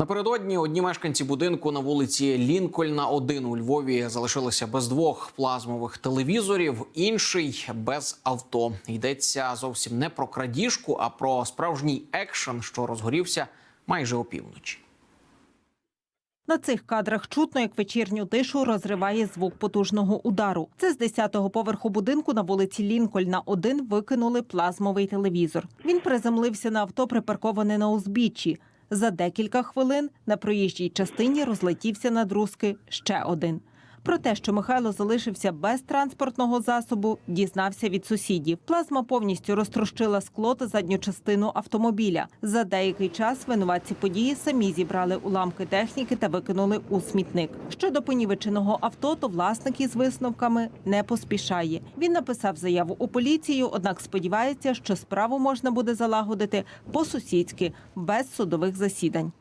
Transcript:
Напередодні одні мешканці будинку на вулиці Лінкольна 1 у Львові залишилися без двох плазмових телевізорів, інший без авто. Йдеться зовсім не про крадіжку, а про справжній екшен, що розгорівся майже опівночі. На цих кадрах чутно, як вечірню тишу розриває звук потужного удару. Це з 10-го поверху будинку на вулиці Лінкольна 1 викинули плазмовий телевізор. Він приземлився на авто, припарковане на узбіччі. За декілька хвилин на проїжджій частині розлетівся на друзки ще один. Про те, що Михайло залишився без транспортного засобу, дізнався від сусідів. Плазма повністю розтрощила скло та задню частину автомобіля. За деякий час винуватці події самі зібрали уламки техніки та викинули у смітник. Щодо понівеченого авто, то власник із висновками не поспішає. Він написав заяву у поліцію, однак сподівається, що справу можна буде залагодити по-сусідськи без судових засідань.